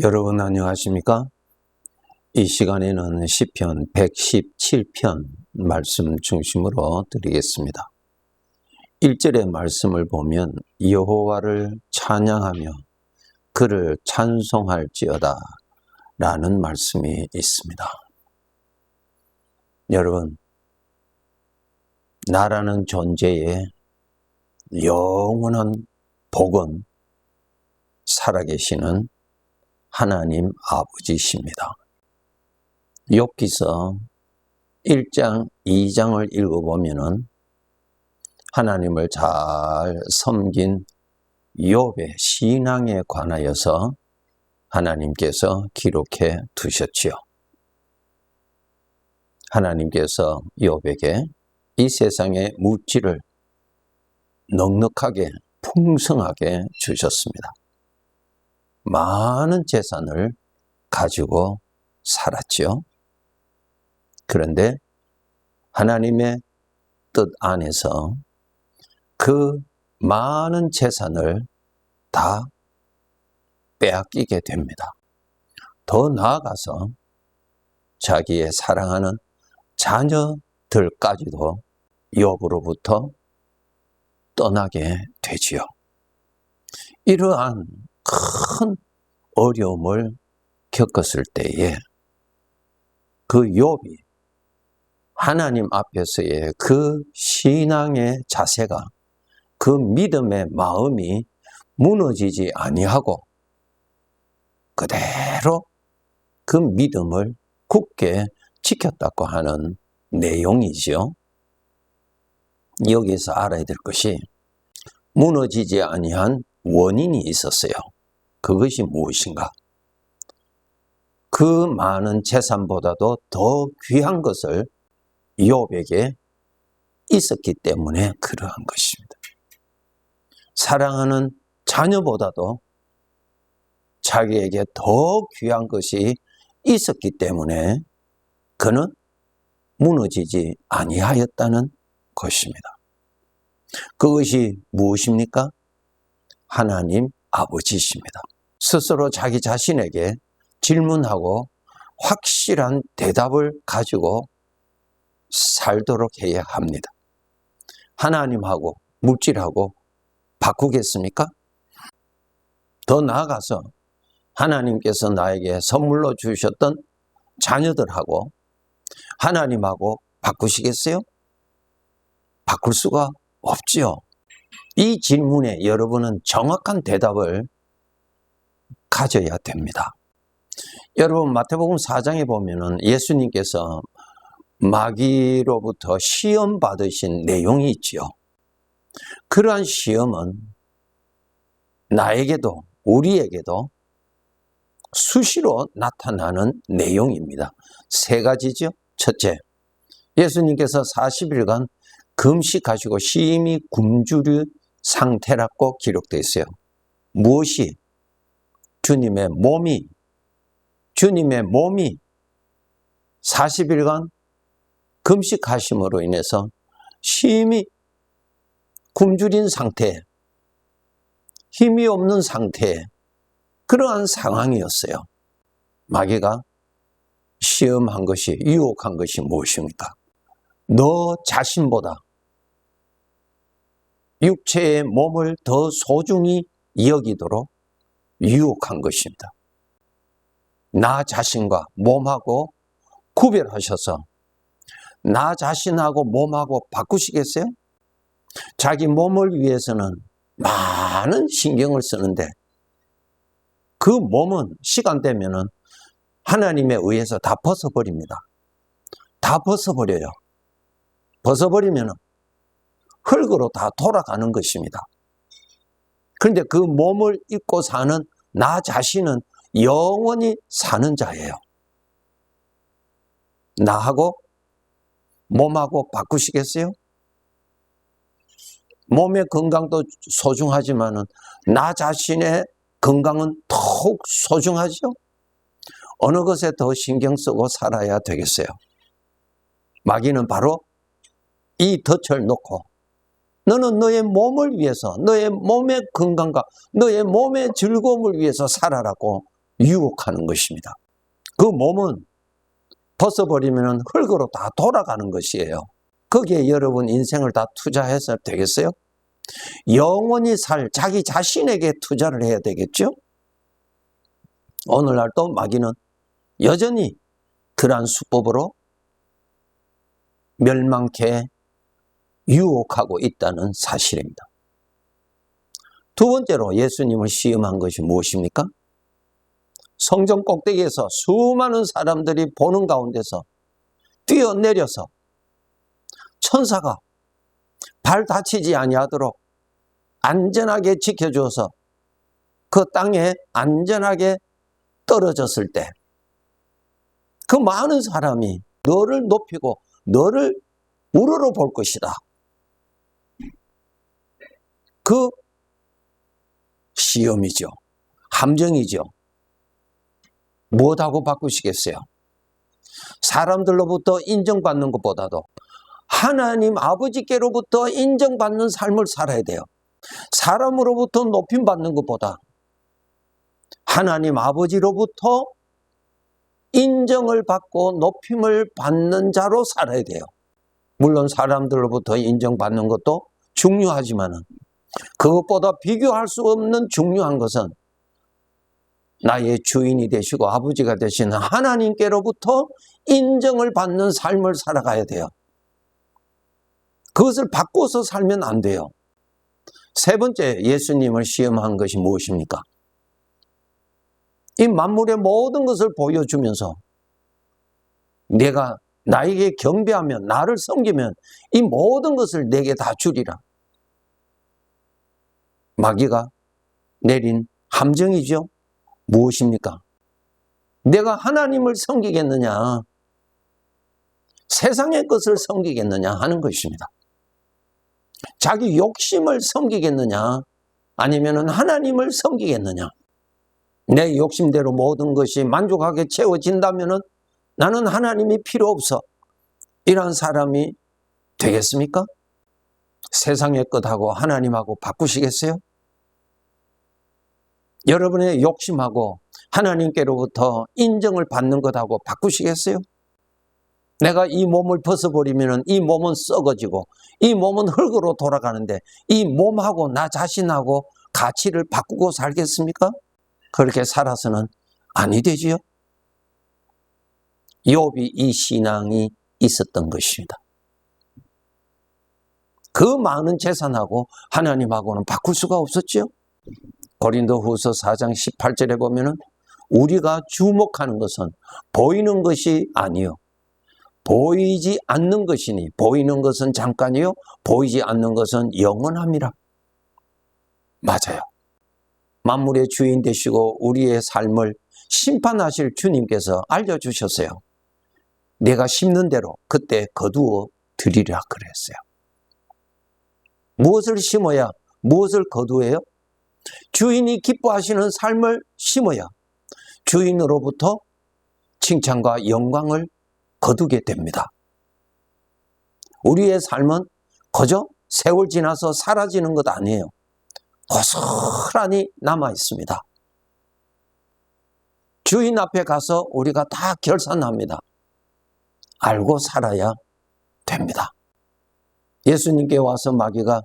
여러분 안녕하십니까? 이 시간에는 시편 117편 말씀 중심으로 드리겠습니다. 1절의 말씀을 보면 여호와를 찬양하며 그를 찬송할지어다 라는 말씀이 있습니다. 여러분, 나라는 존재의 영원한 복은 살아계시는 하나님 아버지십니다. 욥기서 1장, 2장을 읽어보면은 하나님을 잘 섬긴 욥의 신앙에 관하여서 하나님께서 기록해 두셨지요. 하나님께서 욥에게 이 세상의 물질을 넉넉하게 풍성하게 주셨습니다. 많은 재산을 가지고 살았지요. 그런데 하나님의 뜻 안에서 그 많은 재산을 다 빼앗기게 됩니다. 더 나아가서 자기의 사랑하는 자녀들까지도 욥으로부터 떠나게 되지요. 이러한 큰 어려움을 겪었을 때에 그 욥이 하나님 앞에서의 그 신앙의 자세가 그 믿음의 마음이 무너지지 아니하고 그대로 그 믿음을 굳게 지켰다고 하는 내용이지요. 여기서 알아야 될 것이 무너지지 아니한 원인이 있었어요. 그것이 무엇인가? 그 많은 재산보다도 더 귀한 것을 욥에게 있었기 때문에 그러한 것입니다. 사랑하는 자녀보다도 자기에게 더 귀한 것이 있었기 때문에 그는 무너지지 아니하였다는 것입니다. 그것이 무엇입니까? 하나님 아버지십니다. 스스로 자기 자신에게 질문하고 확실한 대답을 가지고 살도록 해야 합니다. 하나님하고 물질하고 바꾸겠습니까? 더 나아가서 하나님께서 나에게 선물로 주셨던 자녀들하고 하나님하고 바꾸시겠어요? 바꿀 수가 없지요. 이 질문에 여러분은 정확한 대답을 가져야 됩니다. 여러분 마태복음 4장에 보면은 예수님께서 마귀로부터 시험 받으신 내용이 있지요. 그러한 시험은 나에게도 우리에게도 수시로 나타나는 내용입니다. 세 가지죠. 첫째, 예수님께서 40일간 금식하시고 심히 굶주린 상태라고 기록되어 있어요. 무엇이? 주님의 몸이, 주님의 몸이 40일간 금식하심으로 인해서 심히 굶주린 상태, 힘이 없는 상태, 그러한 상황이었어요. 마귀가 시험한 것이, 유혹한 것이 무엇입니까? 너 자신보다 육체의 몸을 더 소중히 여기도록 유혹한 것입니다. 나 자신과 몸하고 구별하셔서 나 자신하고 몸하고 바꾸시겠어요? 자기 몸을 위해서는 많은 신경을 쓰는데 그 몸은 시간 되면은 하나님에 의해서 다 벗어버립니다. 다 벗어버려요. 벗어버리면은 흙으로 다 돌아가는 것입니다. 그런데 그 몸을 입고 사는 나 자신은 영원히 사는 자예요. 나하고 몸하고 바꾸시겠어요? 몸의 건강도 소중하지만은 나 자신의 건강은 더욱 소중하죠? 어느 것에 더 신경 쓰고 살아야 되겠어요? 마귀는 바로 이 덫을 놓고 너는 너의 몸을 위해서, 너의 몸의 건강과 너의 몸의 즐거움을 위해서 살아라고 유혹하는 것입니다. 그 몸은 벗어버리면 흙으로 다 돌아가는 것이에요. 거기에 여러분 인생을 다 투자해서 되겠어요? 영원히 살 자기 자신에게 투자를 해야 되겠죠? 오늘날 또 마귀는 여전히 그러한 수법으로 멸망케 유혹하고 있다는 사실입니다. 두 번째로 예수님을 시험한 것이 무엇입니까? 성전 꼭대기에서 수많은 사람들이 보는 가운데서 뛰어내려서 천사가 발 다치지 아니하도록 안전하게 지켜줘서 그 땅에 안전하게 떨어졌을 때 그 많은 사람이 너를 높이고 너를 우러러 볼 것이다. 그 시험이죠. 함정이죠. 무엇하고 바꾸시겠어요? 사람들로부터 인정받는 것보다도 하나님 아버지께로부터 인정받는 삶을 살아야 돼요. 사람으로부터 높임받는 것보다 하나님 아버지로부터 인정을 받고 높임을 받는 자로 살아야 돼요. 물론 사람들로부터 인정받는 것도 중요하지만은 그것보다 비교할 수 없는 중요한 것은 나의 주인이 되시고 아버지가 되시는 하나님께로부터 인정을 받는 삶을 살아가야 돼요. 그것을 바꿔서 살면 안 돼요. 세 번째 예수님을 시험한 것이 무엇입니까? 이 만물의 모든 것을 보여주면서 내가 나에게 경배하면 나를 섬기면 이 모든 것을 내게 다 주리라. 마귀가 내린 함정이죠. 무엇입니까? 내가 하나님을 섬기겠느냐, 세상의 것을 섬기겠느냐 하는 것입니다. 자기 욕심을 섬기겠느냐, 아니면 하나님을 섬기겠느냐. 내 욕심대로 모든 것이 만족하게 채워진다면 나는 하나님이 필요 없어. 이런 사람이 되겠습니까? 세상의 것하고 하나님하고 바꾸시겠어요? 여러분의 욕심하고 하나님께로부터 인정을 받는 것하고 바꾸시겠어요? 내가 이 몸을 벗어버리면 이 몸은 썩어지고 이 몸은 흙으로 돌아가는데 이 몸하고 나 자신하고 가치를 바꾸고 살겠습니까? 그렇게 살아서는 아니 되지요. 욥이 이 신앙이 있었던 것입니다. 그 많은 재산하고 하나님하고는 바꿀 수가 없었죠. 고린도 후서 4장 18절에 보면은 우리가 주목하는 것은 보이는 것이 아니요. 보이지 않는 것이니 보이는 것은 잠깐이요. 보이지 않는 것은 영원함이라. 맞아요. 만물의 주인 되시고 우리의 삶을 심판하실 주님께서 알려주셨어요. 내가 심는 대로 그때 거두어 드리라 그랬어요. 무엇을 심어야 무엇을 거두어요? 주인이 기뻐하시는 삶을 심어야 주인으로부터 칭찬과 영광을 거두게 됩니다. 우리의 삶은 거저 세월 지나서 사라지는 것 아니에요. 고스란히 남아 있습니다. 주인 앞에 가서 우리가 다 결산합니다. 알고 살아야 됩니다. 예수님께 와서 마귀가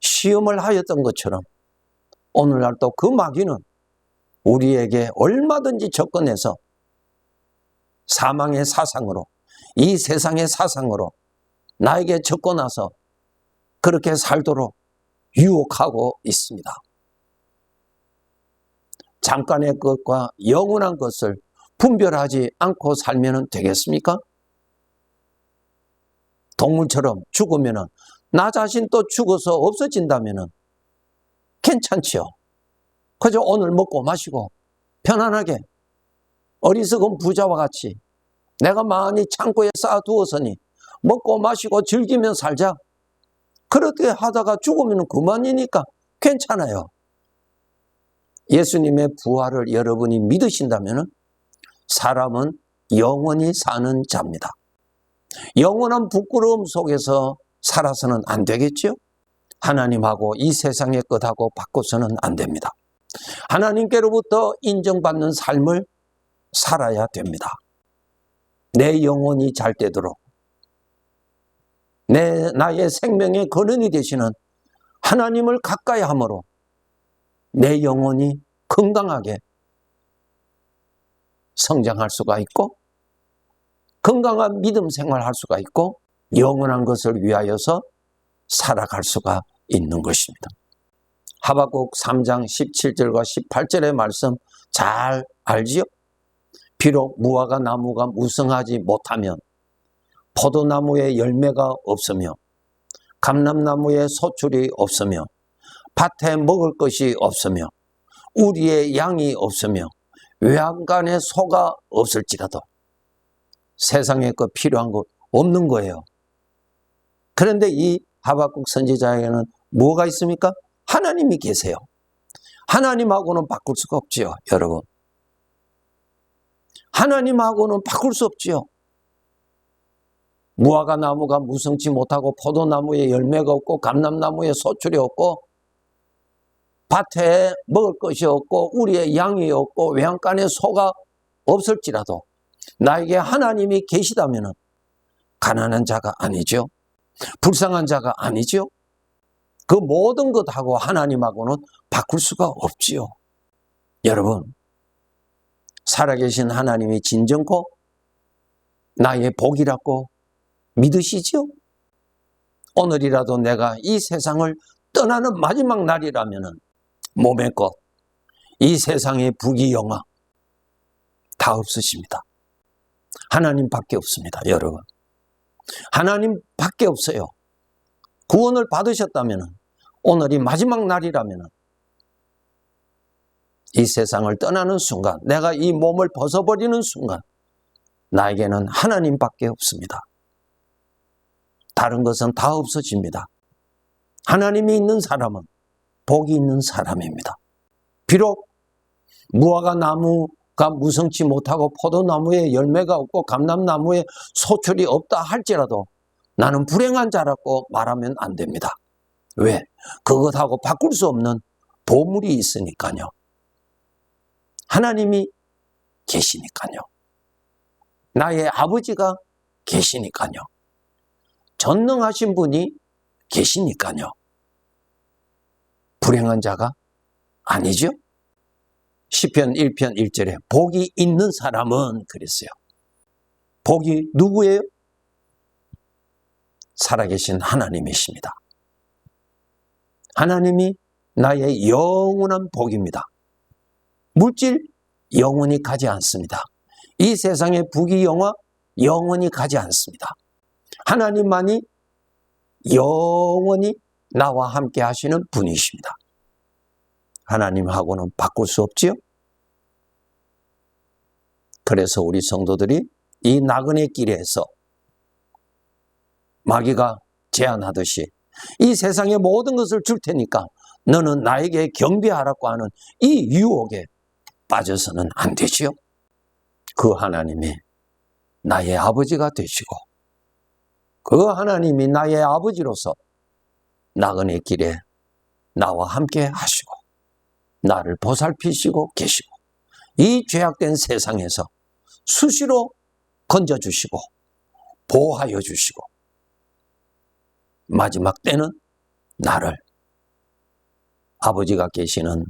시험을 하였던 것처럼 오늘날 또 그 마귀는 우리에게 얼마든지 접근해서 사망의 사상으로 이 세상의 사상으로 나에게 접근해서 그렇게 살도록 유혹하고 있습니다. 잠깐의 것과 영원한 것을 분별하지 않고 살면 되겠습니까? 동물처럼 죽으면 나 자신 또 죽어서 없어진다면 괜찮지요. 그저 오늘 먹고 마시고 편안하게 어리석은 부자와 같이 내가 많이 창고에 쌓아두었으니 먹고 마시고 즐기며 살자. 그렇게 하다가 죽으면 그만이니까 괜찮아요. 예수님의 부활을 여러분이 믿으신다면 사람은 영원히 사는 자입니다. 영원한 부끄러움 속에서 살아서는 안 되겠죠? 하나님하고 이 세상의 것하고 바꿔서는 안 됩니다. 하나님께로부터 인정받는 삶을 살아야 됩니다. 내 영혼이 잘 되도록 내 나의 생명의 근원이 되시는 하나님을 가까이 함으로 내 영혼이 건강하게 성장할 수가 있고 건강한 믿음 생활할 수가 있고 영원한 것을 위하여서 살아갈 수가 있는 것입니다. 하박국 3장 17절과 18절의 말씀 잘 알지요? 비록 무화과 나무가 무성하지 못하면 포도나무에 열매가 없으며 감람나무에 소출이 없으며 밭에 먹을 것이 없으며 우리의 양이 없으며 외양간에 소가 없을지라도 세상에 그 필요한 것 없는 거예요. 그런데 이 하박국 선지자에게는 뭐가 있습니까? 하나님이 계세요. 하나님하고는 바꿀 수가 없지요, 여러분. 하나님하고는 바꿀 수 없지요. 무화과 나무가 무성치 못하고 포도나무에 열매가 없고 감람나무에 소출이 없고 밭에 먹을 것이 없고 우리의 양이 없고 외양간에 소가 없을지라도 나에게 하나님이 계시다면 가난한 자가 아니죠. 불쌍한 자가 아니죠. 그 모든 것하고 하나님하고는 바꿀 수가 없지요. 여러분, 살아계신 하나님이 진정고 나의 복이라고 믿으시죠? 오늘이라도 내가 이 세상을 떠나는 마지막 날이라면 몸의 것, 이 세상의 부귀영화 다 없으십니다. 하나님밖에 없습니다, 여러분. 하나님밖에 없어요. 구원을 받으셨다면 오늘이 마지막 날이라면 이 세상을 떠나는 순간, 내가 이 몸을 벗어버리는 순간, 나에게는 하나님밖에 없습니다. 다른 것은 다 없어집니다. 하나님이 있는 사람은 복이 있는 사람입니다. 비록 무화과 나무가 무성치 못하고 포도나무에 열매가 없고 감람나무에 소출이 없다 할지라도 나는 불행한 자라고 말하면 안 됩니다. 왜? 그것하고 바꿀 수 없는 보물이 있으니까요. 하나님이 계시니까요. 나의 아버지가 계시니까요. 전능하신 분이 계시니까요. 불행한 자가 아니죠. 시편 1편 1절에 복이 있는 사람은 그랬어요. 복이 누구예요? 살아계신 하나님이십니다. 하나님이 나의 영원한 복입니다. 물질 영원히 가지 않습니다. 이 세상의 부귀영화 영원히 가지 않습니다. 하나님만이 영원히 나와 함께 하시는 분이십니다. 하나님하고는 바꿀 수 없지요? 그래서 우리 성도들이 이 나그네 길에서 마귀가 제안하듯이 이 세상의 모든 것을 줄 테니까 너는 나에게 경배하라고 하는 이 유혹에 빠져서는 안 되지요. 그 하나님이 나의 아버지가 되시고 그 하나님이 나의 아버지로서 나그네 길에 나와 함께 하시고 나를 보살피시고 계시고 이 죄악된 세상에서 수시로 건져주시고 보호하여 주시고 마지막 때는 나를 아버지가 계시는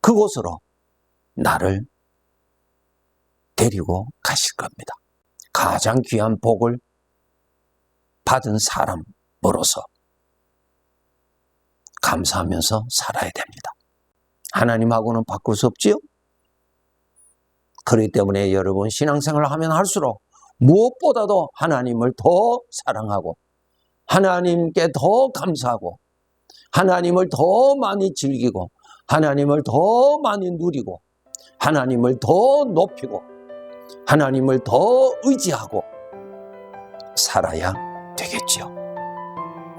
그곳으로 나를 데리고 가실 겁니다. 가장 귀한 복을 받은 사람으로서 감사하면서 살아야 됩니다. 하나님하고는 바꿀 수 없지요? 그렇기 때문에 여러분 신앙생활을 하면 할수록 무엇보다도 하나님을 더 사랑하고 하나님께 더 감사하고 하나님을 더 많이 즐기고 하나님을 더 많이 누리고 하나님을 더 높이고 하나님을 더 의지하고 살아야 되겠지요.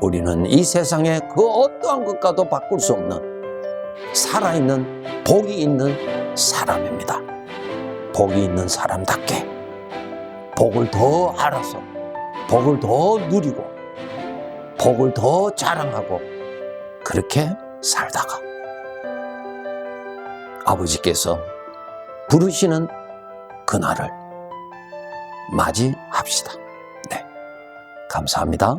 우리는 이 세상의 그 어떠한 것과도 바꿀 수 없는 살아있는 복이 있는 사람입니다. 복이 있는 사람답게 복을 더 알아서 복을 더 누리고 복을 더 자랑하고 그렇게 살다가 아버지께서 부르시는 그날을 맞이합시다. 네. 감사합니다.